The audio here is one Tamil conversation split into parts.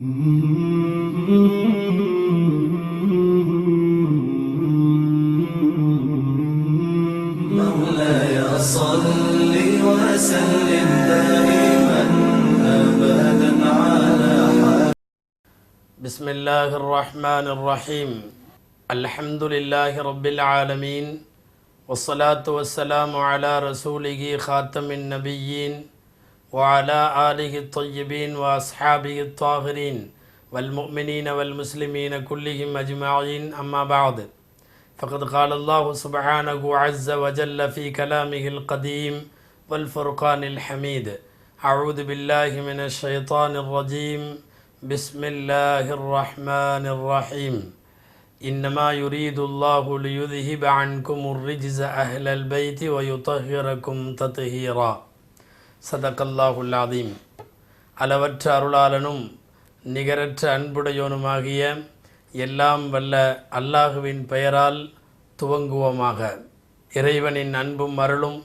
مولاي صل وسلم دائما ابدا على بسم الله الرحمن الرحيم. الحمد لله رب العالمين. والصلاة والسلام على رسوله خاتم النبيين وعلى آله الطيبين وأصحابه الطاهرين والمؤمنين والمسلمين كلهم أجمعين أما بعد. فقد قال الله سبحانه عز وجل في كلامه القديم والفرقان الحميد أعوذ بالله من الشيطان الرجيم. بسم الله الرحمن الرحيم. إنما يريد الله ليذهب عنكم الرجز أهل البيت ويطهركم تطهيرا. சதகல்லாஹுல்லாதீம். அளவற்ற அருளாளனும் நிகரற்ற அன்புடையோனுமாகிய எல்லாம் வல்ல அல்லாஹுவின் பெயரால் துவங்குவோமாக. இறைவனின் அன்பும் அருளும்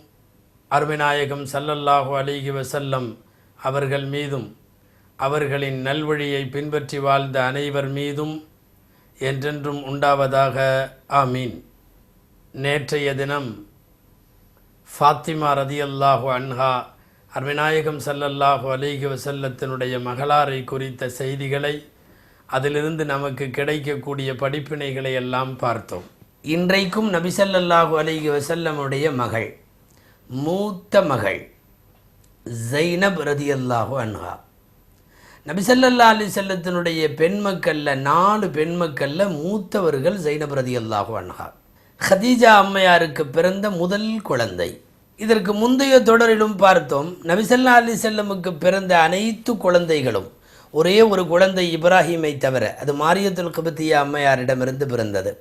அருமைநாயகம் சல்லல்லாஹு அலிகி வசல்லம் அவர்கள் மீதும் அவர்களின் நல்வழியை பின்பற்றி வாழ்ந்த அனைவர் மீதும் என்றென்றும் உண்டாவதாக. ஆமீன். நேற்றைய தினம் ஃபாத்திமா ரதியல்லாஹு அன்ஹா அருமைநாயகம் சல்லல்லாஹு அலிஹி வசல்லத்தினுடைய மகளாரை குறித்த செய்திகளை அதிலிருந்து நமக்கு கிடைக்கக்கூடிய படிப்பினைகளை எல்லாம் பார்த்தோம். இன்றைக்கும் நபிசல்லாஹு அலிஹி வசல்லமுடைய மகள் மூத்த மகள் ஜைனப் ரதியல்லாஹு அன்ஹா. நபிசல்லா அலி செல்லத்தினுடைய பெண்மக்கல்ல நாலு பெண்மக்கல்ல மூத்தவர்கள் ஜைனப் ரதியல்லாஹு அன்ஹா. ஹதீஜா அம்மையாருக்கு பிறந்த முதல் குழந்தை. இதற்கு முந்தைய தொடரிலும் பார்த்தோம் நபிசல்லா அலி செல்லமுக்கு பிறந்த அனைத்து குழந்தைகளும் ஒரே ஒரு குழந்தை இப்ராஹிமை தவிர அது மாரியத்துல் கபத்தியா அம்மையாரிடமிருந்து பிறந்தது.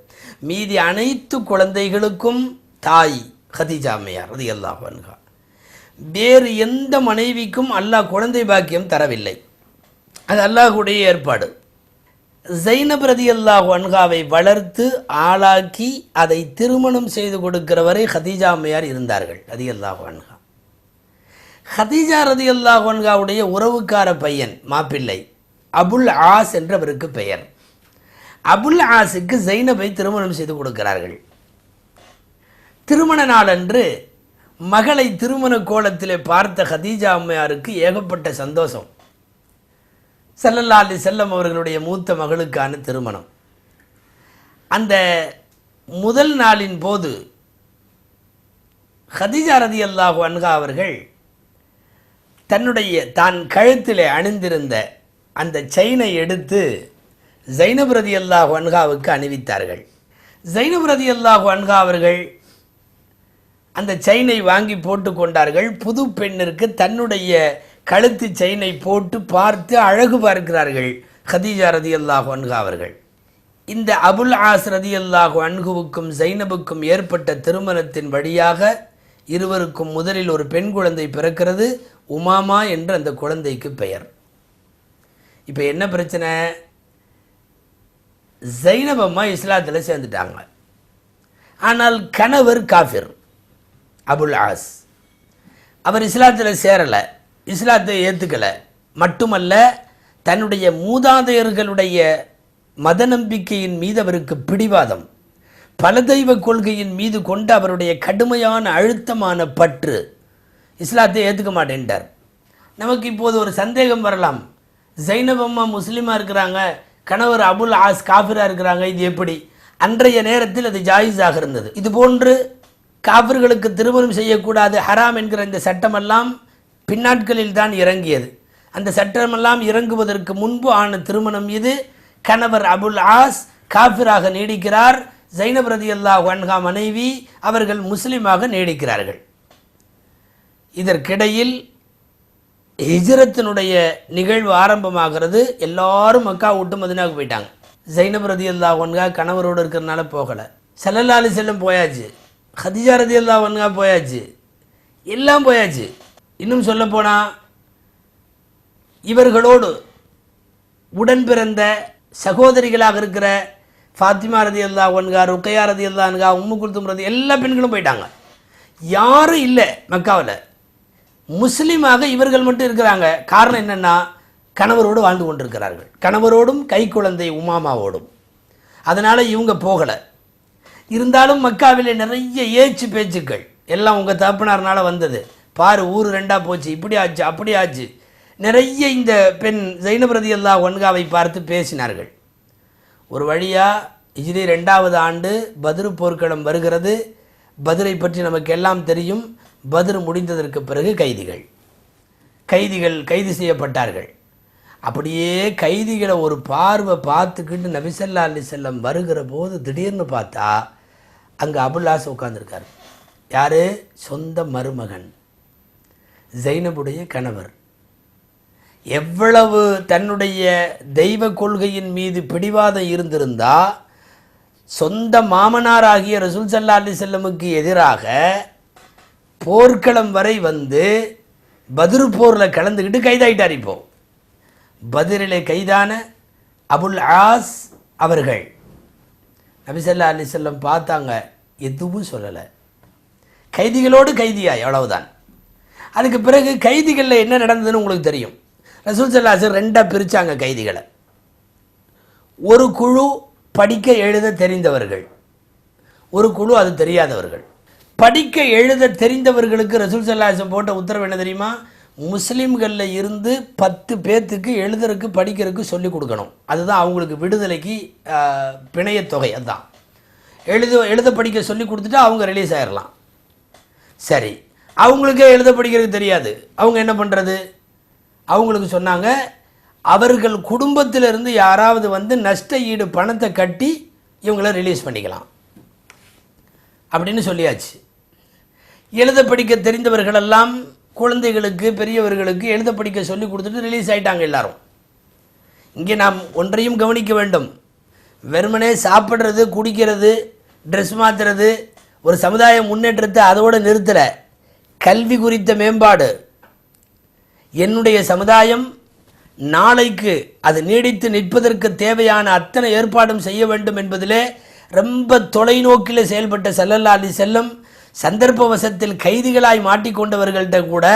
மீதி அனைத்து குழந்தைகளுக்கும் தாய் ஹதீஜா அம்மையார் அது அல்லாஹ் வேறு எந்த மனைவிக்கும் அல்லாஹ் குழந்தை பாக்கியம் தரவில்லை. அது அல்லாஹுடைய ஏற்பாடு. ஜைனப் ரதி அல்லாஹ் அன்காவை வளர்த்து ஆளாக்கி அதை திருமணம் செய்து கொடுக்கிற வரை ஹதீஜா அம்மையார் இருந்தார்கள் ரதி அல்லாஹ் அன்ஹா. ஹதீஜா ரதி அல்லாஹ் அன்காவுடைய உறவுக்கார பையன் மாப்பிள்ளை அபுல் ஆஸ் என்றவருக்கு பெயர். அபுல் ஆஸுக்கு ஜைனபை திருமணம் செய்து கொடுக்கிறார்கள். திருமண நாளன்று மகளை திருமண கோலத்திலே பார்த்த ஹதீஜா அம்மையாருக்கு ஏகப்பட்ட சந்தோஷம். செல்லல்லா செல்லம் அவர்களுடைய மூத்த மகளுக்கான திருமணம். அந்த முதல் நாளின் போது ஹதிஜா ரதி அல்லாஹு அன்கா அவர்கள் தன்னுடைய தான் கழுத்திலே அணிந்திருந்த அந்த செயினை எடுத்து ஜைனப் ரதி அல்லாஹு அன்ஹாவுக்கு அணிவித்தார்கள். ஜைனப் ரதி அல்லாஹு அன்கா அவர்கள் அந்த செயினை வாங்கி போட்டு கொண்டார்கள். புது பெண்ணிற்கு தன்னுடைய கழுத்து செயினை போட்டு பார்த்து அழகு பார்க்கிறார்கள். ஹதீஜா ரதி அல்லாஹு அன்ஹா அவர்கள். இந்த அபுல் ஆஸ் ரதி அல்லாஹு அன்குவுக்கும் ஜைனபுக்கும் ஏற்பட்ட திருமணத்தின் வழியாக இருவருக்கும் முதலில் ஒரு பெண் குழந்தை பிறக்கிறது. உமாமா என்ற அந்த குழந்தைக்கு பெயர். இப்போ என்ன பிரச்சனை? ஜைனபம்மா இஸ்லாத்தில் சேர்ந்துட்டாங்க. ஆனால் கணவர் காஃபிர் அபுல் ஆஸ். அவர் இஸ்லாத்தில் சேரலை. இஸ்லாத்தை ஏற்றுக்கலை மட்டுமல்ல தன்னுடைய மூதாதையர்களுடைய மத நம்பிக்கையின் மீது அவருக்கு பிடிவாதம் பல தெய்வ கொள்கையின் மீது கொண்ட அவருடைய கடுமையான அழுத்தமான பற்று இஸ்லாத்தை ஏற்றுக்க மாட்டேன்ட்டார். நமக்கு இப்போது ஒரு சந்தேகம் வரலாம். ஜைனபம்மா முஸ்லீமாக இருக்கிறாங்க கணவர் அபுல் ஆஸ் காஃபிராக இருக்கிறாங்க இது எப்படி? அன்றைய நேரத்தில் அது ஜாயிஸாக இருந்தது. இது போன்று காஃபிர்களுக்கு திருமணம் செய்யக்கூடாது ஹராம் என்கிற இந்த சட்டமெல்லாம் பின்னாட்களில் தான் இறங்கியது. அந்த சட்டமெல்லாம் இறங்குவதற்கு முன்பு ஆன திருமணம் இது. கணவர் அபுல் ஆஸ் காஃபிராக நீடிக்கிறார். ஜைனப் ரதி அல்லா வன்ஹா மனைவி அவர்கள் முஸ்லீமாக நீடிக்கிறார்கள். இதற்கிடையில் ஹிஜரத்தினுடைய நிகழ்வு ஆரம்பமாகிறது. எல்லாரும் மக்கா விட்டு மதினாவுக்கு போயிட்டாங்க. ஜைனப் ரதி அல்லா ஒன்கா கணவரோடு இருக்கிறனால போகலை. செல்லல்லாலி செல்லம் போயாச்சு. ஹதிஜா ரதி அல்லா ஒன்கா போயாச்சு. எல்லாம் போயாச்சு. இன்னும் சொல்லப்போனால் இவர்களோடு உடன் பிறந்த சகோதரிகளாக இருக்கிற ஃபாத்திமா ரதி அல்லா ஒன்கா ருக்கையா ரதி அல்லான்கா உம்மு குல்தும் ரதி எல்லா பெண்களும் போயிட்டாங்க. யாரும் இல்லை மக்காவில். முஸ்லீமாக இவர்கள் மட்டும் இருக்கிறாங்க. காரணம் என்னென்னா கணவரோடு வாழ்ந்து கொண்டிருக்கிறார்கள். கணவரோடும் கைக்குழந்தை உமாமாவோடும். அதனால் இவங்க போகலை. இருந்தாலும் மக்காவிலே நிறைய ஏச்சு பேச்சுக்கள். எல்லாம் உங்கள் தகப்பனார்னால் வந்தது. பாரு ஊர் ரெண்டா போச்சு. இப்படி ஆச்சு அப்படி ஆச்சு. நிறைய இந்த பெண் ஜைனபிரதி அல்லா ஒன்காவை பார்த்து பேசினார்கள். ஒரு வழியாக இஜிலி ரெண்டாவது ஆண்டு பதிரு போர்க்களம் வருகிறது. பதிரை பற்றி நமக்கு எல்லாம் தெரியும். பதிர் முடிந்ததற்கு பிறகு கைதிகள். கைதிகள் கைது செய்யப்பட்டார்கள். அப்படியே கைதிகளை ஒரு பார்வை பார்த்துக்கிட்டு நபிசல்லா அலி செல்லம் வருகிற போது திடீர்னு பார்த்தா அங்கே அபுல்லாஸ் உட்காந்துருக்காரு யார்? சொந்த மருமகன். ஜைனபுடைய கணவர். எவ்வளவு தன்னுடைய தெய்வ கொள்கையின் மீது பிடிவாதம் இருந்திருந்தா சொந்த மாமனாராகிய ரசூல் சல்லா அலி செல்லமுக்கு எதிராக போர்க்களம் வரை வந்து பதிரு போரில் கலந்துக்கிட்டு கைதாயிட்டார் இப்போ. பதிரிலே கைதான அபுல் ஆஸ் அவர்கள். நபிசல்லா அலி செல்லம் பார்த்தாங்க எதுவும் சொல்லலை. கைதிகளோடு கைதியாய் அவ்வளவுதான். அதுக்கு பிறகு கைதிகளில் என்ன நடந்ததுன்னு உங்களுக்கு தெரியும். ரசூல் சல்லாசர் ரெண்டாக பிரித்தாங்க கைதிகளை. ஒரு குழு படிக்க எழுத தெரிந்தவர்கள். ஒரு குழு அது தெரியாதவர்கள். படிக்க எழுத தெரிந்தவர்களுக்கு ரசூல் சல்லாசம் போட்ட உத்தரவு என்ன தெரியுமா? முஸ்லீம்களில் இருந்து பத்து பேர்த்துக்கு எழுதுறதுக்கு படிக்கிறதுக்கு சொல்லிக் கொடுக்கணும். அதுதான் அவங்களுக்கு விடுதலைக்கு ஆஹ், பிணையத் தொகை அதுதான். எழுத எழுத படிக்க சொல்லி கொடுத்துட்டு அவங்க ரிலீஸ் ஆயிடலாம் சரி. அவங்களுக்கே எழுத படிக்கிறது தெரியாது. அவங்க என்ன பண்ணுறது அவங்களுக்கு சொன்னாங்க அவர்கள் குடும்பத்திலிருந்து யாராவது வந்து நஷ்ட ஈடு பணத்தை கட்டி இவங்கள ரிலீஸ் பண்ணிக்கலாம். அப்படின்னு சொல்லியாச்சு. எழுத படிக்க தெரிந்தவர்களெல்லாம் குழந்தைகளுக்கு பெரியவர்களுக்கு எழுத படிக்க சொல்லி கொடுத்துட்டு ரிலீஸ் ஆயிட்டாங்க எல்லாரும். இங்கே நாம் ஒன்றையும் கவனிக்க வேண்டும். வெறுமனே சாப்பிட்றது குடிக்கிறது ட்ரெஸ் மாற்றுறது ஒரு சமுதாய முன்னேற்றத்தை அதோடு நிறுத்தலை. கல்வி குறித்த மேம்பாடு. என்னுடைய சமுதாயம் நாளைக்கு அது நீடித்து நிற்பதற்கு தேவையான அத்தனை ஏற்பாடும் செய்ய வேண்டும் என்பதிலே ரொம்ப தொலைநோக்கில் செயல்பட்ட செல்லல்லா அலி செல்லம் சந்தர்ப்பவசத்தில் கைதிகளாய் மாட்டிக்கொண்டவர்கள்ட்ட கூட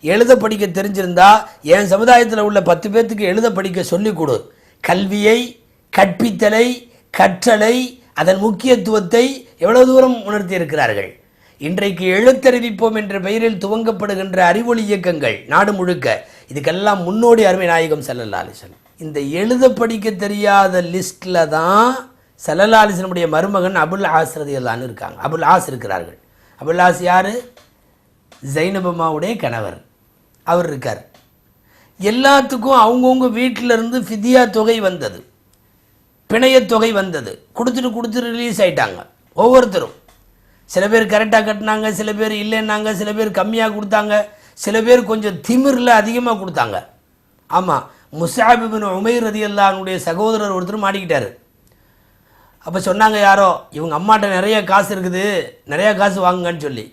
எழுத படிக்க தெரிஞ்சிருந்தா என் சமுதாயத்தில் உள்ள பத்து பேர்த்துக்கு எழுத படிக்க சொல்லிக் கொடு. கல்வியை கற்பித்தலை கற்றலை அதன் முக்கியத்துவத்தை எவ்வளவு தூரம் உணர்த்தியிருக்கிறார்கள்? இன்றைக்கு எழுத்தறிவிப்போம் என்ற பெயரில் துவங்கப்படுகின்ற அறிவொளி இயக்கங்கள் நாடு முழுக்க இதுக்கெல்லாம் முன்னோடி அருமை நாயகம் சல்லல்லா இந்த எழுத படிக்க தெரியாத லிஸ்டில் தான் சல்லல்லா மருமகன் அபுல் ஆஸ் இருக்காங்க. அபுல் ஆஸ் இருக்கிறார்கள். அபுல் ஆஸ் யார்? ஜைனபம்மாவுடைய கணவர். அவர் இருக்கார். எல்லாத்துக்கும் அவங்கவுங்க வீட்டிலருந்து ஃபிதியா தொகை வந்தது. பிணையத் தொகை வந்தது. கொடுத்துட்டு கொடுத்துட்டு ரிலீஸ் ஆயிட்டாங்க. ஒவ்வொருத்தரும். சில பேர் கரெக்டாக கட்டினாங்க சில பேர் இல்லைன்னாங்க சில பேர் கம்மியாக கொடுத்தாங்க சில பேர் கொஞ்சம் திமிரில் அதிகமாக கொடுத்தாங்க. ஆமாம் முசாபிபின் உமைர் ரதியல்லானுடைய சகோதரர் ஒருத்தர் மாட்டிக்கிட்டாரு. அப்போ சொன்னாங்க யாரோ இவங்க அம்மாட்ட நிறைய காசு இருக்குது நிறைய காசு வாங்குங்கன்னு சொல்லி.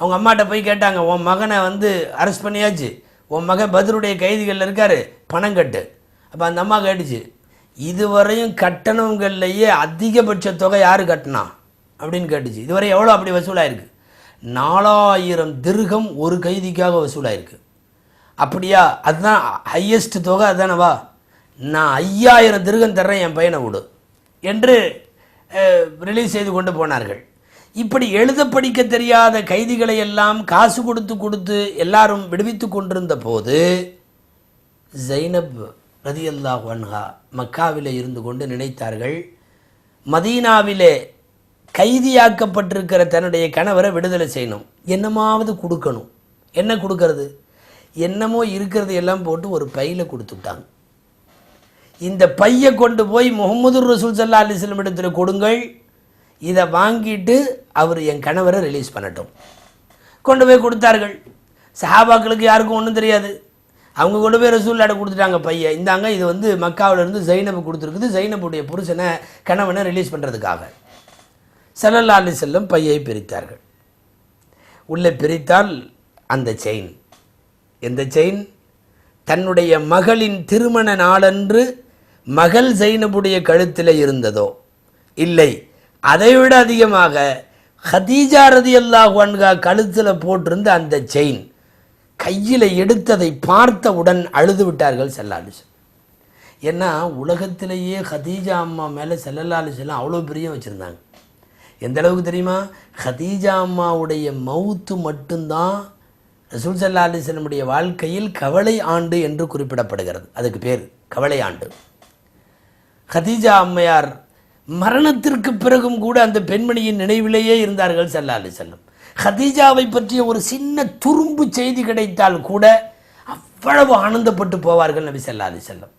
அவங்க அம்மாட்ட போய் கேட்டாங்க உன் மகனை வந்து அரெஸ்ட் பண்ணியாச்சு. உன் மகன் பதிலுடைய கைதிகளில் இருக்கார் பணம் கட்டு. அப்போ அந்த அம்மா கேட்டுச்சு இதுவரையும் கட்டணங்கள்லையே அதிகபட்ச தொகை யார் கட்டினா? அப்படின்னு கேட்டுச்சு. இதுவரை எவ்வளோ அப்படி வசூலாயிருக்கு? நாலாயிரம் திருகம் ஒரு கைதிக்காக வசூலாயிருக்கு. அப்படியா? அதுதான் ஹையஸ்ட் தொகை அதுதானவா? நான் ஐயாயிரம் திருகம் தர்றேன் என் பையனை விடு என்று ரிலீஸ் செய்து கொண்டு போனார்கள். இப்படி எழுத படிக்க தெரியாத கைதிகளை எல்லாம் காசு கொடுத்து கொடுத்து எல்லாரும் விடுவித்து கொண்டிருந்த போது ஜைனப் ரதியல்லா ஒன்ஹா மக்காவிலே இருந்து கொண்டு நினைத்தார்கள் மதீனாவிலே கைதியாக்கப்பட்டிருக்கிற தன்னுடைய கணவரை விடுதலை செய்யணும். என்னமாவது கொடுக்கணும். என்ன கொடுக்கறது? என்னமோ இருக்கிறது எல்லாம் போட்டு ஒரு பையில் கொடுத்துட்டாங்க. இந்த பையை கொண்டு போய் முகமது ரசூல் சல்லா அலிஸ்லம் இடத்துல கொடுங்கள். இதை வாங்கிட்டு அவர் என் கணவரை ரிலீஸ் பண்ணட்டும். கொண்டு போய் கொடுத்தார்கள். சஹாபாக்களுக்கு யாருக்கும் ஒன்றும் தெரியாது. அவங்க கொண்டு போய் ரசூல்லாட கொடுத்துட்டாங்க பையன் இந்தாங்க இது வந்து மக்காவிலேருந்து இருந்து கொடுத்துருக்குது. ஜைனபுடைய புருஷனை கணவனை ரிலீஸ் பண்ணுறதுக்காக சல்லல்லா அலி பையை பிரித்தார்கள். உள்ளே பிரித்தால் அந்த செயின். எந்த செயின்? தன்னுடைய மகளின் திருமண நாளன்று மகள் ஜைனபுடைய கழுத்தில் இருந்ததோ? இல்லை. அதைவிட அதிகமாக ஹதீஜா ரதி அல்லாஹ்வான்கா கழுத்தில் போட்டிருந்த அந்த செயின் கையில் எடுத்ததை பார்த்தவுடன் அழுது விட்டார்கள் செல்லாலிசன் ஏன்னா உலகத்திலேயே ஹதீஜா அம்மா மேலே செல்லல்லாலிசெல்லாம் அவ்வளோ பிரியம் வச்சுருந்தாங்க. எந்த அளவுக்கு தெரியுமா? ஹதீஜா அம்மாவுடைய மவுத்து மட்டும்தான் ரசூல் சல்லா அலிஸ்லமுடைய வாழ்க்கையில் கவலை ஆண்டு என்று குறிப்பிடப்படுகிறது. அதுக்கு பேர் கவலை ஆண்டு. ஹதீஜா அம்மையார் மரணத்திற்கு பிறகும் கூட அந்த பெண்மணியின் நினைவிலேயே இருந்தார்கள் சல்லா அலி செல்லம் ஹதீஜாவை பற்றிய ஒரு சின்ன துரும்பு செய்தி கிடைத்தால் கூட அவ்வளவு ஆனந்தப்பட்டு போவார்கள் நபி சல்லா அலி செல்லம்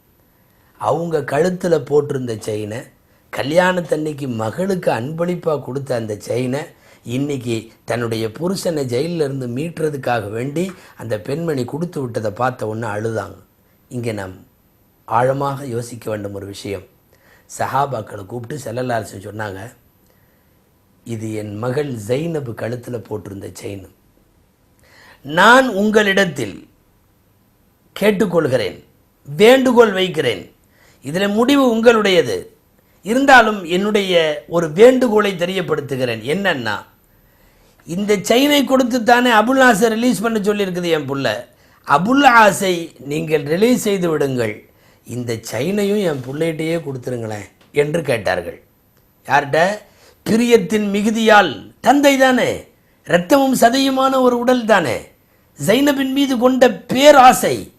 அவங்க கழுத்தில் போட்டிருந்த செயினை கல்யாணத்தன்னைக்கு மகளுக்கு அன்பளிப்பாக கொடுத்த அந்த செயினை இன்னைக்கு தன்னுடைய புருஷனை ஜெயிலில் இருந்து மீட்டுறதுக்காக வேண்டி அந்த பெண்மணி கொடுத்து விட்டதை பார்த்த ஒன்று அழுதாங்க. இங்கே நாம் ஆழமாக யோசிக்க வேண்டும் ஒரு விஷயம். சஹாபாக்களை கூப்பிட்டு செல்லலாசன் சொன்னாங்க இது என் மகள் ஜெய்னபு கழுத்தில் போட்டிருந்த செயின். நான் உங்களிடத்தில் கேட்டுக்கொள்கிறேன் வேண்டுகோள் வைக்கிறேன். இதில் முடிவு உங்களுடையது. இருந்தாலும் என்னுடைய ஒரு வேண்டுகோளை தெரியப்படுத்துகிறேன். என்னன்னா இந்த செயினை கொடுத்து தானே அபுல் ஆசை ரிலீஸ் பண்ண சொல்லியிருக்குது என் புள்ள. அபுல் ஆசை நீங்கள் ரிலீஸ் செய்து விடுங்கள். இந்த செயினையும் என் பிள்ளைகிட்டையே கொடுத்துருங்களேன் என்று கேட்டார்கள். யார்கிட்ட? பிரியத்தின் மிகுதியால். தந்தை தானே. இரத்தமும் சதையுமான ஒரு உடல் தானே. ஜைனபின் மீது கொண்ட பேராசை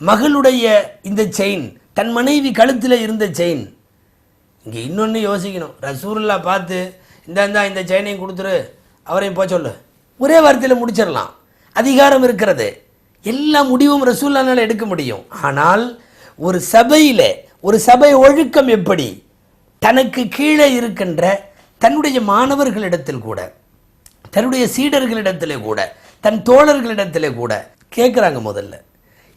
மகளுடைய இந்த செயின் தன் மனைவி கழுத்தில் இருந்த செயின் இங்கே இன்னொன்று யோசிக்கணும். ரசூலுல்லா பார்த்து இந்த இந்தா இந்த செயினையும் கொடுத்துரு. அவரையும் போக சொல்லு. ஒரே வார்த்தையில் முடிச்சிடலாம். அதிகாரம் இருக்கிறது. எல்லா முடிவும் ரசூல்லானால் எடுக்க முடியும். ஆனால் ஒரு சபையில் ஒரு சபை ஒழுக்கம் எப்படி? தனக்கு கீழே இருக்கின்ற தன்னுடைய மாணவர்களிடத்தில் கூட தன்னுடைய சீடர்களிடத்திலே கூட தன் தோழர்களிடத்திலே கூட கேட்குறாங்க முதல்ல.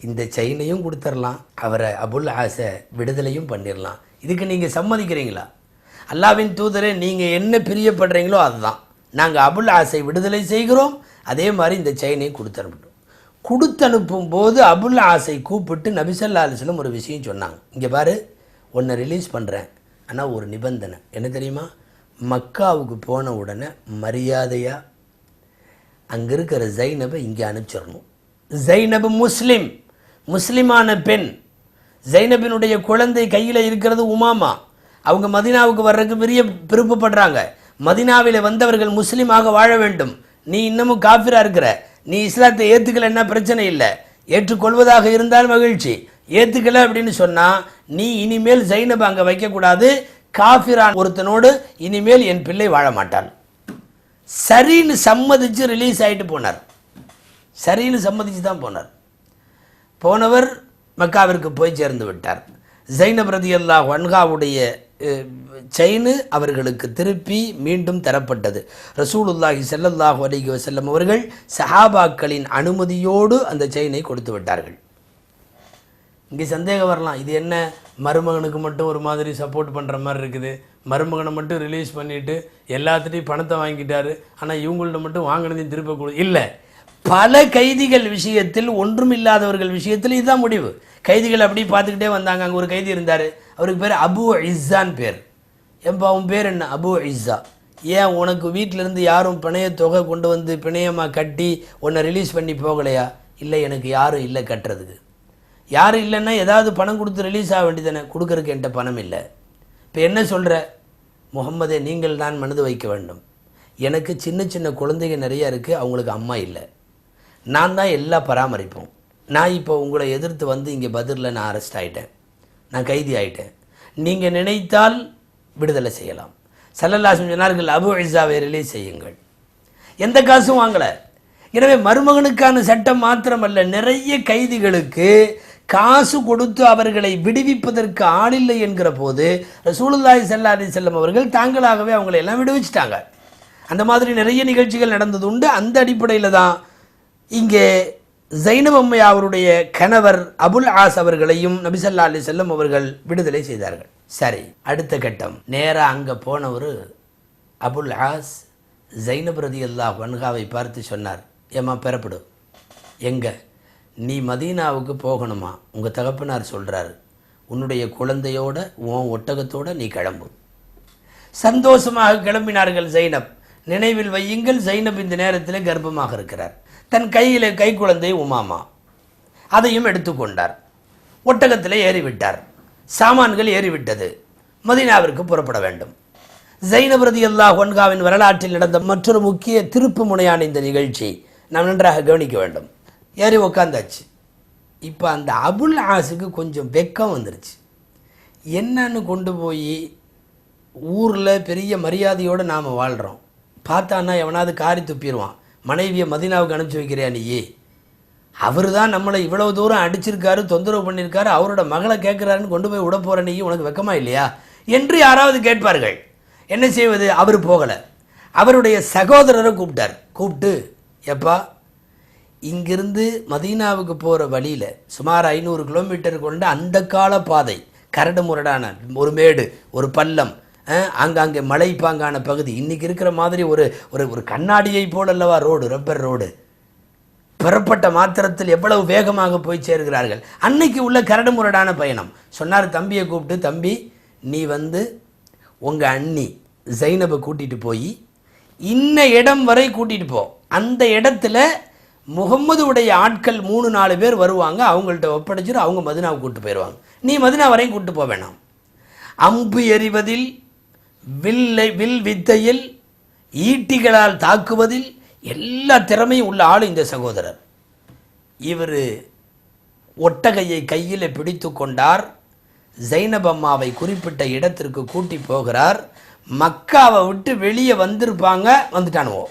இந்த செயினையும் கொடுத்துடலாம் அவரை அபுல் ஆசை விடுதலையும் பண்ணிடலாம் இதுக்கு நீங்கள் சம்மதிக்கிறீங்களா? அல்லாவின் தூதரே நீங்கள் என்ன பிரியப்படுறீங்களோ அதுதான். நாங்கள் அபுல் ஆசை விடுதலை செய்கிறோம் அதே மாதிரி இந்த செயினையும் கொடுத்தனுப்பிட்டோம் கொடுத்து அனுப்பும் போது அபுல் ஆசை கூப்பிட்டு நபிசல்லா அலிஸ்லம் ஒரு விஷயம் சொன்னாங்க. இங்கே பாரு ஒன்றை ரிலீஸ் பண்ணுறேன் ஆனால் ஒரு நிபந்தனை. என்ன தெரியுமா? மக்காவுக்கு போன உடனே மரியாதையாக அங்கே இருக்கிற ஜைனபை இங்கே அனுப்பிச்சிடணும் ஜைனபு முஸ்லீம். முஸ்லிமான பெண். ஜைனபினுடைய குழந்தை கையில் இருக்கிறது உமாமா. அவங்க மதினாவுக்கு வர்றதுக்கு பெரிய விருப்பப்படுறாங்க. மதினாவில் வந்தவர்கள் முஸ்லீமாக வாழ வேண்டும். நீ இன்னமும் காஃபிரா இருக்கிற. நீ இஸ்லாத்தை ஏற்றுக்கல என்ன பிரச்சனை இல்லை. ஏற்றுக்கொள்வதாக இருந்தால் மகிழ்ச்சி. ஏற்றுக்கல அப்படின்னு சொன்னால் நீ இனிமேல் ஜைனப் அங்கே வைக்கக்கூடாது. காஃபிரான் ஒருத்தனோடு இனிமேல் என் பிள்ளை வாழ மாட்டான். சரின்னு சம்மதிச்சு ரிலீஸ் ஆகிட்டு போனார். சரின்னு சம்மதிச்சு தான் போனார். போனவர் மக்காவிற்கு போய் சேர்ந்து விட்டார். ஜைனப் ரதி அல்லாஹ் வன்காவுடைய செயின் அவர்களுக்கு திருப்பி மீண்டும் தரப்பட்டது. ரசூலுல்லாஹி செல்லல்லாஹு அலிகி வசல்லம் அவர்கள் சஹாபாக்களின் அனுமதியோடு அந்த செயினை கொடுத்து விட்டார்கள். இங்கே சந்தேகம் வரலாம். இது என்ன? மருமகனுக்கு மட்டும் ஒரு மாதிரி சப்போர்ட் பண்ணுற மாதிரி இருக்குது. மருமகனை மட்டும் ரிலீஸ் பண்ணிவிட்டு எல்லாத்துலேயும் பணத்தை வாங்கிட்டாரு. ஆனால் இவங்கள்ட்ட மட்டும் வாங்கினதையும் திருப்ப கொடு இல்லை. பல கைதிகள் விஷயத்தில் ஒன்றும் இல்லாதவர்கள் விஷயத்தில் இதுதான் முடிவு. கைதிகள் அப்படி பார்த்துக்கிட்டே வந்தாங்க. அங்கே ஒரு கைதி இருந்தார். அவருக்கு பேர் அபு இஸ்ஸான் பேர். ஏன்பா அவன் பேர் என்ன? அபு இஸ்ஸா. ஏன் உனக்கு வீட்டிலேருந்து யாரும் பிணைய தொகை கொண்டு வந்து பிணையமாக கட்டி உன்னை ரிலீஸ் பண்ணி போகலையா? இல்லை எனக்கு யாரும் இல்லை கட்டுறதுக்கு. யாரும் இல்லைன்னா ஏதாவது பணம் கொடுத்து ரிலீஸ் ஆக வேண்டியதானே கொடுக்கறதுக்கு என்கிட்ட பணம் இல்லை. இப்போ என்ன சொல்கிற முகம்மதே நீங்கள் தான் மனது வைக்க வேண்டும். எனக்கு சின்ன சின்ன குழந்தைங்க நிறைய இருக்குது அவங்களுக்கு அம்மா இல்லை. நான் தான் எல்லாம் பராமரிப்போம். நான் இப்போ உங்களை எதிர்த்து வந்து இங்கே பதிரில் நான் அரெஸ்ட் ஆகிட்டேன் நான் கைதி ஆகிட்டேன் நீங்கள் நினைத்தால் விடுதலை செய்யலாம். சல்லல்லாசம் சொன்னார்கள் அபு ஐசாவை ரிலீஸ் செய்யுங்கள். எந்த காசும் வாங்கலை. எனவே மருமகனுக்கான சட்டம் மாத்திரமல்ல நிறைய கைதிகளுக்கு காசு கொடுத்து அவர்களை விடுவிப்பதற்கு ஆளில்லை என்கிற போது ரசூலுல்லாஹி ஸல்லல்லாஹு அலைஹி செல்லம் அவர்கள் தாங்களாகவே அவங்களை எல்லாம் விடுவிச்சிட்டாங்க. அந்த மாதிரி நிறைய நிகழ்ச்சிகள் நடந்தது உண்டு. அந்த அடிப்படையில் தான் இங்கே ஜைனப் அவருடைய கணவர் அபுல் ஆஸ் அவர்களையும் நபிசல்லா அலி செல்லம் அவர்கள் விடுதலை செய்தார்கள். சரி அடுத்த கட்டம். நேராக அங்கே போனவர் அபுல் ஆஸ் ஜைனப் ரதி அல்லாஹ் வன்காவை பார்த்து சொன்னார். ஏம்மா பெறப்படும் எங்க? நீ மதீனாவுக்கு போகணுமா? உங்கள் தகப்பனார் சொல்கிறாரு உன்னுடைய குழந்தையோட உன் ஒட்டகத்தோட நீ கிளம்பு. சந்தோஷமாக கிளம்பினார்கள் ஜைனப். நினைவில் வையுங்கள் ஜைனப் இந்த நேரத்தில் கர்ப்பமாக இருக்கிறார். தன் கையில் கை குழந்தை உமாமா. அதையும் எடுத்துக்கொண்டார். ஒட்டகத்தில் ஏறிவிட்டார். சாமான்கள் ஏறிவிட்டது. மதினாவிற்கு புறப்பட வேண்டும். ஜைனப் அல்லாஹ் ஒன்காவின் வரலாற்றில் நடந்த மற்றொரு முக்கிய திருப்பு முனையான இந்த நிகழ்ச்சி நாம் நன்றாக கவனிக்க வேண்டும். ஏறி உக்காந்தாச்சு. இப்போ அந்த அபுல் ஆசுக்கு கொஞ்சம் வெக்கம் வந்துருச்சு. என்னன்னு கொண்டு போய் ஊரில் பெரிய மரியாதையோடு நாம் வாழ்கிறோம் பார்த்தான்னா எவனாவது காரி துப்பிடுவான். மனைவியை மதினாவுக்கு அனுப்பிச்சி வைக்கிறியா நீயே? அவர் தான் நம்மளை இவ்வளவு தூரம் அடிச்சிருக்காரு தொந்தரவு பண்ணியிருக்காரு அவரோட மகளை கேட்குறாருன்னு கொண்டு போய் விட போகிற நீ உனக்கு வெக்கமா இல்லையா? என்று யாராவது கேட்பார்கள். என்ன செய்வது? அவர் போகலை. அவருடைய சகோதரரை கூப்பிட்டார். கூப்பிட்டு எப்பா இங்கிருந்து மதீனாவுக்கு போகிற வழியில் சுமார் ஐநூறு கிலோமீட்டர் கொண்ட அந்த கால பாதை கரடு முரடான ஒரு மேடு ஒரு பள்ளம் ஆங்காங்கே மலைப்பாங்கான பகுதி. இன்றைக்கி இருக்கிற மாதிரி ஒரு ஒரு ஒரு கண்ணாடியை போல் அல்லவா ரோடு ரப்பர் ரோடு. பெறப்பட்ட மாத்திரத்தில் எவ்வளவு வேகமாக போய் சேர்கிறார்கள். அன்னைக்கு உள்ள கரடுமுரடான பயணம். சொன்னார் தம்பியை கூப்பிட்டு தம்பி நீ வந்து உங்கள் அண்ணி ஜைனபை கூட்டிகிட்டு போய் இன்ன இடம் வரை கூட்டிகிட்டு போ. அந்த இடத்துல முகம்மதுவுடைய ஆட்கள் மூணு நாலு பேர் வருவாங்க. அவங்கள்ட்ட ஒப்படைச்சிட்டு அவங்க மதினாவை கூப்பிட்டு போயிடுவாங்க நீ மதினா வரையும் கூப்பிட்டு போக வேணாம் அம்பு எறிவதில் வில்லை வில் வித்தையில் ஈட்டிகளால் தாக்குவதில் எல்லா திறமையும் உள்ள ஆள் இந்த சகோதரர். இவர் ஒட்டகையை கையில் பிடித்து கொண்டார். ஜைனபம்மாவை குறிப்பிட்ட இடத்திற்கு கூட்டி போகிறார். மக்காவை விட்டு வெளியே வந்திருப்பாங்க வந்துட்டானுவோ.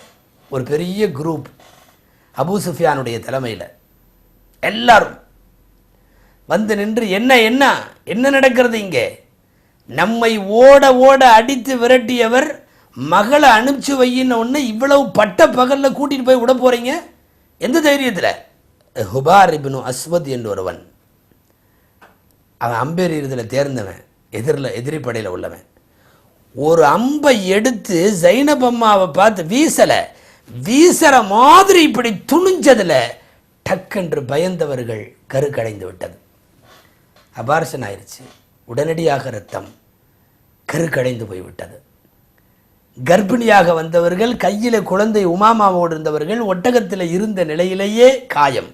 ஒரு பெரிய குரூப் அபூ சுஃபியானுடைய தலைமையில். எல்லாரும். வந்து நின்று என்ன என்ன? என்ன நடக்கிறது இங்கே? நம்மை ஓட ஓட அடித்து விரட்டியவர் மகளை அனுப்பிச்சு வையின்னு ஒன்று இவ்வளவு பட்ட பகலில் கூட்டிகிட்டு போய் விட போகிறீங்க எந்த தைரியத்தில்? ஹுபார் இப்னு அஸ்வத் என்று ஒருவன். அவன் அம்பேரியத்தில் தேர்ந்தவன் எதிரில் எதிரி படையில் உள்ளவன். ஒரு அம்பை எடுத்து ஜைனப் அம்மாவை பார்த்து வீசலை. வீசுற மாதிரி இப்படி துணிஞ்சதில் டக்கென்று பயந்தவர்கள் கருக்கடைந்து விட்டது. அபார்ஷன் ஆயிடுச்சு உடனடியாக ரத்தம். கருக்கடைந்து போய்விட்டது. கர்ப்பிணியாக வந்தவர்கள் கையில் குழந்தை உமாமாவோடு இருந்தவர்கள் ஒட்டகத்தில் இருந்த நிலையிலேயே காயம்.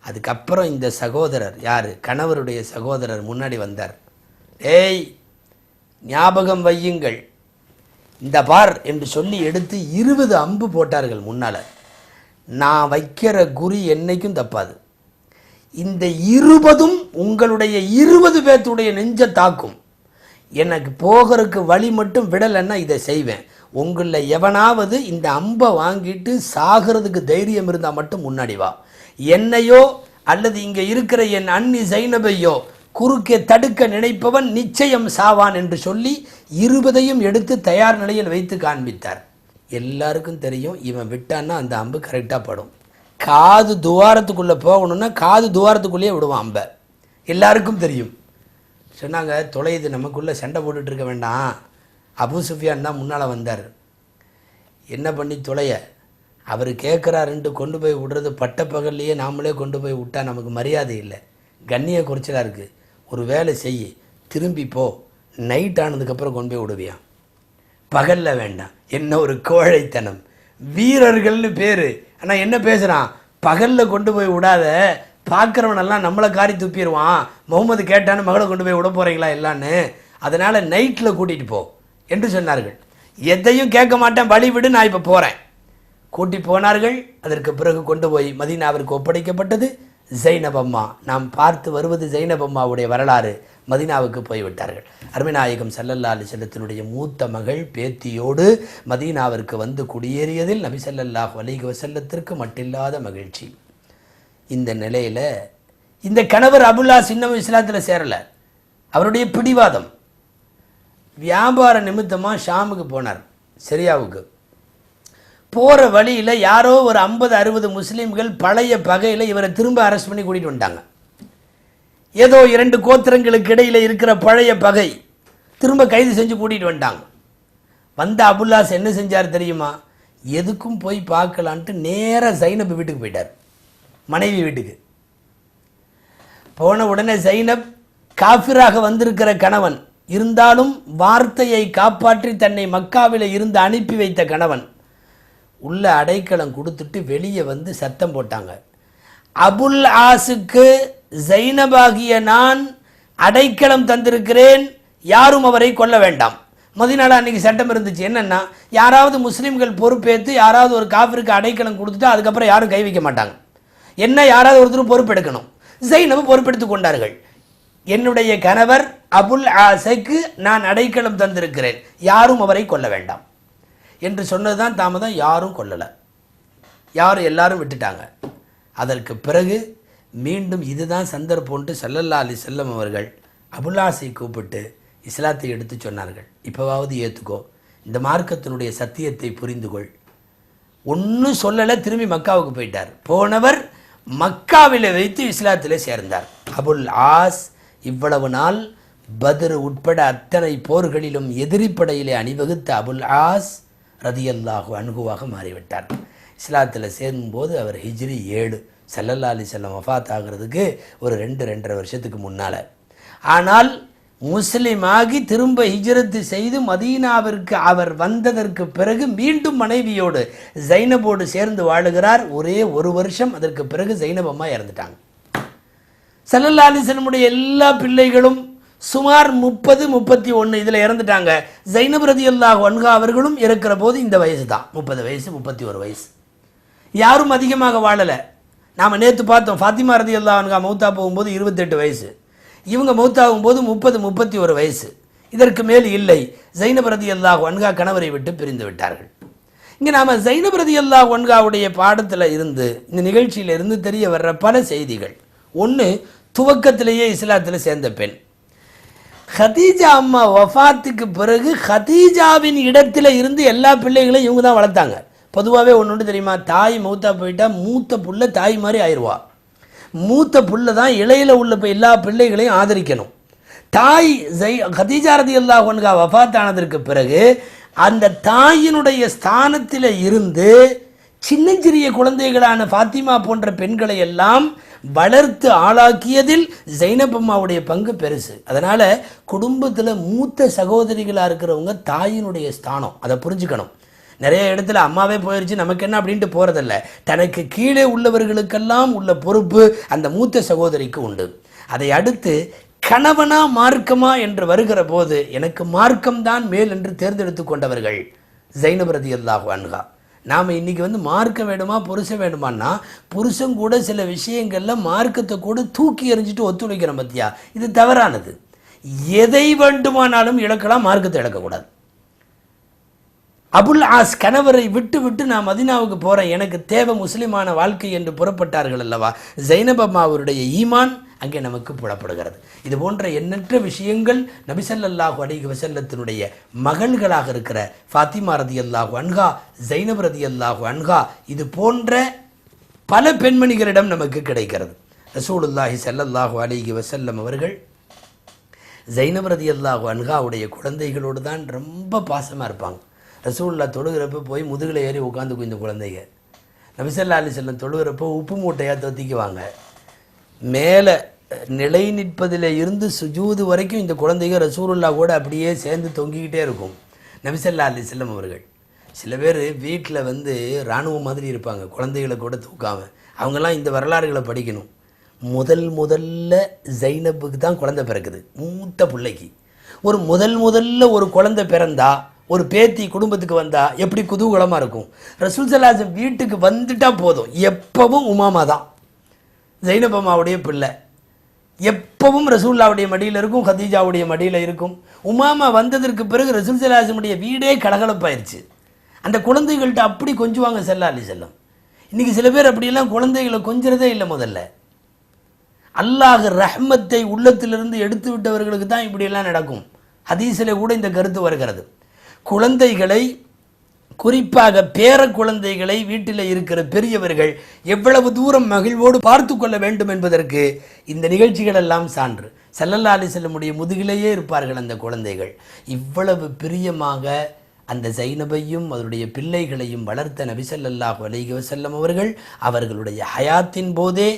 அதுக்கப்புறம் இந்த சகோதரர் யார்? கணவருடைய சகோதரர் முன்னாடி வந்தார். ஏய் ஞாபகம் வையுங்கள். இந்த பார் என்று சொல்லி எடுத்து இருபது அம்பு போட்டார்கள் முன்னால். நான் வைக்கிற குறி என்னைக்கும் தப்பாது. இந்த இருபதும் உங்களுடைய இருபது பேர்த்துடைய நெஞ்ச தாக்கும். எனக்கு போகிறதுக்கு வழி மட்டும் விடலைன்னா இதை செய்வேன். உங்களில் எவனாவது இந்த அம்பை வாங்கிட்டு சாகிறதுக்கு தைரியம் இருந்தால் மட்டும் முன்னாடி வா. என்னையோ அல்லது இங்கே இருக்கிற என் அண்ணி சைனபையோ குறுக்கே தடுக்க நினைப்பவன் நிச்சயம் சாவான் என்று சொல்லி இருபதையும் எடுத்து தயார் நிலையில் வைத்து காண்பித்தார். எல்லாருக்கும் தெரியும் இவன் விட்டான்னா அந்த அம்பு கரெக்டாக படும். காது துவாரத்துக்குள்ளே போகணுன்னா காது துவாரத்துக்குள்ளேயே விடுவான் அம்பை. எல்லாருக்கும் தெரியும். சொன்னாங்க தொலையுது நமக்குள்ளே சண்டை போட்டுட்டு இருக்க வேண்டாம். அபு சுஃபியான் தான் முன்னால் வந்தார். என்ன பண்ணி தொலைய? அவர் கேட்குறாருன்ட்டு கொண்டு போய் விடுறது பட்ட பகல்லையே நாமளே கொண்டு போய் விட்டா நமக்கு மரியாதை இல்லை. கண்ணிய குறைச்சலாக இருக்குது ஒரு வேலை செய் திரும்பி போ. நைட் ஆனதுக்கப்புறம் கொண்டு போய் விடுவியான் பகலில் வேண்டாம். என்ன ஒரு கோழைத்தனம். வீரர்கள்னு பேர். ஆனால் என்ன பேசுகிறான் பகலில் கொண்டு போய் விடாத. பார்க்குறவனெல்லாம் நம்மளை காரி துப்பிடுவான் முகமது கேட்டான்னு மகளை கொண்டு போய் விட போகிறீங்களா எல்லான்னு? அதனால் நைட்டில் கூட்டிகிட்டு போ என்று சொன்னார்கள். எதையும் கேட்க மாட்டேன் வழி விடு நான் இப்போ போகிறேன் கூட்டி போனார்கள். அதற்கு பிறகு கொண்டு போய் மதீனாவிற்கு ஒப்படைக்கப்பட்டது ஜைனப் நாம் பார்த்து வருவது ஜைனப் வரலாறு. மதீனாவுக்கு போய்விட்டார்கள் அருமைநாயகம் சல்லல்லா அலி செல்லத்தினுடைய மூத்த மகள் பேத்தியோடு மதீனாவிற்கு வந்து குடியேறியதில் நபி சல்லல்லாஹ் வலிக வஸல்லத்திற்கு மட்டில்லாத மகிழ்ச்சி. இந்த நிலையில் இந்த கணவர் அபுல்லா சின்ன இஸ்லாத்தில் சேரலை. அவருடைய பிடிவாதம். வியாபார நிமித்தமாக ஷாமுக்கு போனார் சிரியாவுக்கு. போகிற வழியில் யாரோ ஒரு ஐம்பது அறுபது முஸ்லீம்கள் பழைய பகையில் இவரை திரும்ப அரெஸ்ட் பண்ணி கூட்டிகிட்டு வந்துட்டாங்க. ஏதோ இரண்டு கோத்திரங்களுக்கு இடையில் இருக்கிற பழைய பகை திரும்ப கைது செஞ்சு கூட்டிகிட்டு வந்துட்டாங்க. வந்த அபுல்லாஸ் என்ன செஞ்சார் தெரியுமா? எதுக்கும் போய் பார்க்கலான்ட்டு நேராக ஜைனப் வீட்டுக்கு போயிட்டார். மனைவி வீட்டுக்கு. போன உடனே ஜைனப் காஃபிராக வந்திருக்கிற கணவன் இருந்தாலும் வார்த்தையை காப்பாற்றி தன்னை மக்காவில் இருந்து அனுப்பி வைத்த கணவன் உள்ள அடைக்கலம் கொடுத்துட்டு வெளியே வந்து சத்தம் போட்டாங்க. அபுல் ஆசுக்கு ஜைனபாகிய நான் அடைக்கலம் தந்திருக்கிறேன் யாரும் அவரை கொல்ல வேண்டாம். மதினால அன்னைக்கு சட்டம் இருந்துச்சு. என்னென்னா யாராவது முஸ்லீம்கள் பொறுப்பேற்று யாராவது ஒரு காஃபிற்கு அடைக்கலம் கொடுத்துட்டு அதுக்கப்புறம் யாரும் கை வைக்க மாட்டாங்க. என்ன யாராவது ஒருத்தர் பொறுப்பெடுக்கணும். ஜைனபு பொறுப்பெடுத்துக் கொண்டார்கள். என்னுடைய கணவர் அபுல் ஆசைக்கு நான் அடைக்கலம் தந்திருக்கிறேன். யாரும் அவரை கொல்ல வேண்டாம். என்று சொன்னதுதான் தாமதம் யாரும் கொல்லலை. யாரும் எல்லாரும் விட்டுட்டாங்க. அதற்கு பிறகு மீண்டும் இதுதான் சந்தர்ப்பம்ட்டு சல்லல்லா அலி செல்லம் அவர்கள் அபுல்லாசை கூப்பிட்டு இஸ்லாத்தை எடுத்து சொன்னார்கள். இப்போவாவது ஏற்றுக்கோ இந்த மார்க்கத்தினுடைய சத்தியத்தை புரிந்து கொள் ஒன்றும் சொல்லலை திரும்பி மக்காவுக்கு போயிட்டார். போனவர் மக்காவில் வைத்து இஸ்லாத்தில் சேர்ந்தார். அபுல் ஆஸ் இவ்வளவு நாள் பத்ரு உட்பட அத்தனை போர்களிலும் எதிரிப்படையிலே அணிவகுத்த அபுல் ஆஸ் ரதியல்லாஹு அணுகுவாக மாறிவிட்டார். இஸ்லாத்தில் சேரும்போது அவர் ஹிஜ்ரி ஏழு சல்லல்லா அலி செல்லம் வஃபாத் ஆகிறதுக்கு ஒரு ரெண்டு ரெண்டரை வருஷத்துக்கு முன்னால். ஆனால் முஸ்லிமாகி திரும்ப ஹிஜ்ரத்து செய்து மதீனாவிற்கு அவர் வந்ததற்கு பிறகு மீண்டும் மனைவியோடு ஜைனபோடு சேர்ந்து வாழுகிறார். ஒரே ஒரு வருஷம் அதற்கு பிறகு ஜைனப் அம்மா இறந்துட்டாங்க. சல்லல்லா அலிசனுடைய எல்லா பிள்ளைகளும் சுமார் முப்பது முப்பத்தி ஒன்று இதில் இறந்துட்டாங்க. ஜைனப் ரதி அல்லாஹ் வன்கா அவர்களும் இருக்கிற போது இந்த வயசு தான். முப்பது வயசு முப்பத்தி ஒரு வயசு. யாரும் அதிகமாக வாழலை. நாம் நேற்று பார்த்தோம் ஃபாத்திமா ரதி அல்லா வன்கா மௌத்தா போகும்போது இருபத்தெட்டு வயசு. இவங்க மௌத்தாகும் போது முப்பது முப்பத்தி ஒரு வயசு. இதற்கு மேல் இல்லை. ஜைனபரதி அல்லாஹ் ஒன்கா கணவரை விட்டு பிரிந்து விட்டார்கள். இங்கே நாம் ஜைனபரதி அல்லாஹ் ஒன்காவுடைய பாடத்தில் இருந்து இந்த நிகழ்ச்சியில் இருந்து தெரிய வர்ற பல செய்திகள். ஒன்று துவக்கத்திலேயே இஸ்லாத்தில் சேர்ந்த பெண். ஹதீஜா அம்மா வஃபாத்துக்கு பிறகு ஹதீஜாவின் இடத்துல இருந்து எல்லா பிள்ளைகளையும் இவங்க தான் வளர்த்தாங்க. பொதுவாகவே ஒன்று ஒன்று தெரியுமா? தாய் மூத்தா போயிட்டா மூத்த புள்ள தாய் மாதிரி ஆயிடுவா மூத்த புள்ள தான் இலையில் உள்ள இப்போ எல்லா பிள்ளைகளையும் ஆதரிக்கணும். தாய் ஜை கதீஜாரதி அல்லாஹ் ஒன்கா பிறகு அந்த தாயினுடைய ஸ்தானத்தில் இருந்து சின்னஞ்சிறிய குழந்தைகளான ஃபாத்திமா போன்ற பெண்களை எல்லாம் வளர்த்து ஆளாக்கியதில் ஜைனப் அம்மாவுடைய பங்கு பெருசு. அதனால் குடும்பத்தில் மூத்த சகோதரிகளாக இருக்கிறவங்க தாயினுடைய ஸ்தானம். அதை புரிஞ்சுக்கணும். நிறைய இடத்துல அம்மாவே போயிருச்சு நமக்கு என்ன அப்படின்ட்டு போகிறதில்ல தனக்கு கீழே உள்ளவர்களுக்கெல்லாம் உள்ள பொறுப்பு அந்த மூத்த சகோதரிக்கு உண்டு. அதை அடுத்து கணவனா மார்க்கமா என்று வருகிற போது எனக்கு மார்க்கம்தான் மேல் என்று தேர்ந்தெடுத்து கொண்டவர்கள் ஜைனபிரதி அல்லாஹு அன்ஹா. நாம் இன்னைக்கு வந்து மார்க்கம் வேணுமா புருஷன் வேணுமான்னா புருஷன் கூட சில விஷயங்களில் மார்க்கத்தை கூட தூக்கி எறிஞ்சிட்டு ஒத்துழைக்கிறோம் பத்தியா? இது தவறானது. எதை வேண்டுமானாலும் இழக்கலாம் மார்க்கத்தை இழக்கக்கூடாது. அபுல் ஆஸ் கணவரை விட்டு விட்டு நான் மதினாவுக்கு போகிறேன் எனக்கு தேவை முஸ்லிமான வாழ்க்கை என்று புறப்பட்டார்கள் அல்லவா? ஜைனபம்மா அவருடைய ஈமான் அங்கே நமக்கு புலப்படுகிறது. இது போன்ற எண்ணற்ற விஷயங்கள் நபிசல்லாஹு அலைஹி வசல்லத்தினுடைய மகள்களாக இருக்கிற ஃபாத்திமா ரதி அல்லாஹு அன்ஹா ஜைனப் ரதி அல்லாஹு அன்ஹா இது போன்ற பல பெண்மணிகளிடம் நமக்கு கிடைக்கிறது. ரசூலுல்லாஹி சல்லல்லாஹு அலைஹி வசல்லம் அவர்கள் ஜைனப் ரதி அல்லாஹு அன்ஹாவுடைய குழந்தைகளோடு தான் ரொம்ப பாசமாக இருப்பாங்க. ரசூல்லா தொழுகிறப்ப போய் முதுகில் ஏறி உட்காந்துக்கும் இந்த குழந்தைங்க. நபிசல்லா அலி செல்லம் தொழுகிறப்போ உப்பு மூட்டையாக தொத்திக்குவாங்க. மேலே நிலை நிற்பதில் இருந்து சுஜூது வரைக்கும் இந்த குழந்தைங்க ரசூலுல்லா கூட அப்படியே சேர்ந்து தொங்கிக்கிட்டே இருக்கும். நபிசல்லா அலி செல்லம் அவர்கள். சில பேர் வீட்டில் வந்து இராணுவம் மாதிரி இருப்பாங்க. குழந்தைகளை கூட தூக்காமல் அவங்கெல்லாம் இந்த வரலாறுகளை படிக்கணும். முதல் முதல்ல ஜைனப்புக்கு தான் குழந்தை பிறக்குது. மூத்த பிள்ளைக்கு. ஒரு முதல் முதல்ல ஒரு குழந்தை பிறந்தா ஒரு பேத்தி குடும்பத்துக்கு வந்தால் எப்படி குதூகலமாக இருக்கும்? ரசூல் சலாசம் வீட்டுக்கு வந்துட்டால் போதும். எப்பவும் உமாமா தான். ஜெயினபம்மாவுடைய பிள்ளை. எப்பவும் ரசூல்லாவுடைய மடியில் இருக்கும் ஹதீஜாவுடைய மடியில் இருக்கும். உமாமா வந்ததற்கு பிறகு ரசூல் சலாசனுடைய வீடே கலகலப்பாயிருச்சு. அந்த குழந்தைகள்கிட்ட அப்படி கொஞ்சுவாங்க செல்லா அலி செல்லம் இன்றைக்கி சில பேர் அப்படியெல்லாம் குழந்தைகளை கொஞ்சிறதே இல்லை முதல்ல. அல்லாஹ் ரஹ்மத்தை உள்ளத்திலிருந்து எடுத்து விட்டவர்களுக்கு தான் இப்படியெல்லாம் நடக்கும். ஹதீஸில் கூட இந்த கருத்து வருகிறது. குழந்தைகளை குறிப்பாக பேர குழந்தைகளை வீட்டில் இருக்கிற பெரியவர்கள் எவ்வளவு தூரம் மகிழ்வோடு பார்த்து கொள்ள வேண்டும் என்பதற்கு இந்த நிகழ்ச்சிகள் எல்லாம் சான்று. சல்லல்லா அலி செல்லமுடைய முதுகிலேயே இருப்பார்கள் அந்த குழந்தைகள். இவ்வளவு பிரியமாக அந்த ஜைனபையும் அவருடைய பிள்ளைகளையும் வளர்த்த நபிசல்லாஹு அலைஹி வசல்லம் அவர்கள் அவர்களுடைய ஹயாத்தின் போதே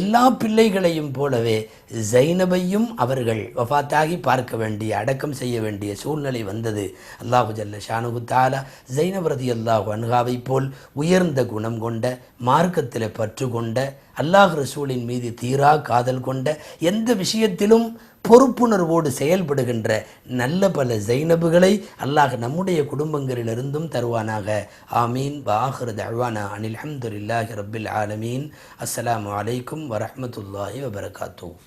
எல்லா பிள்ளைகளையும் போலவே ஜைனபையும் அவர்கள் வஃபாத்தாகி பார்க்க வேண்டிய அடக்கம் செய்ய வேண்டிய சூழ்நிலை வந்தது. அல்லாஹு ஜல்ல ஷானுகு தாலா ஜைனபரதி அல்லாஹு அன்ஹாவை போல் உயர்ந்த குணம் கொண்ட மார்க்கத்தில் பற்று கொண்ட அல்லாஹ் ரசூலின் மீது தீரா காதல் கொண்ட எந்த விஷயத்திலும் பொறுப்புணர்வோடு செயல்படுகின்ற நல்ல பல ஜைனபுகளை அல்லாஹ் நம்முடைய குடும்பங்களிலிருந்தும் தருவானாக. ஆமீன். வாஹர் தழ்வானா அனில் அஹமதுல்லாஹி ரபில் ஆலமீன். அஸ்லாம் அலைக்கும் வரமத்துல்லாஹி வபரகாத்தூ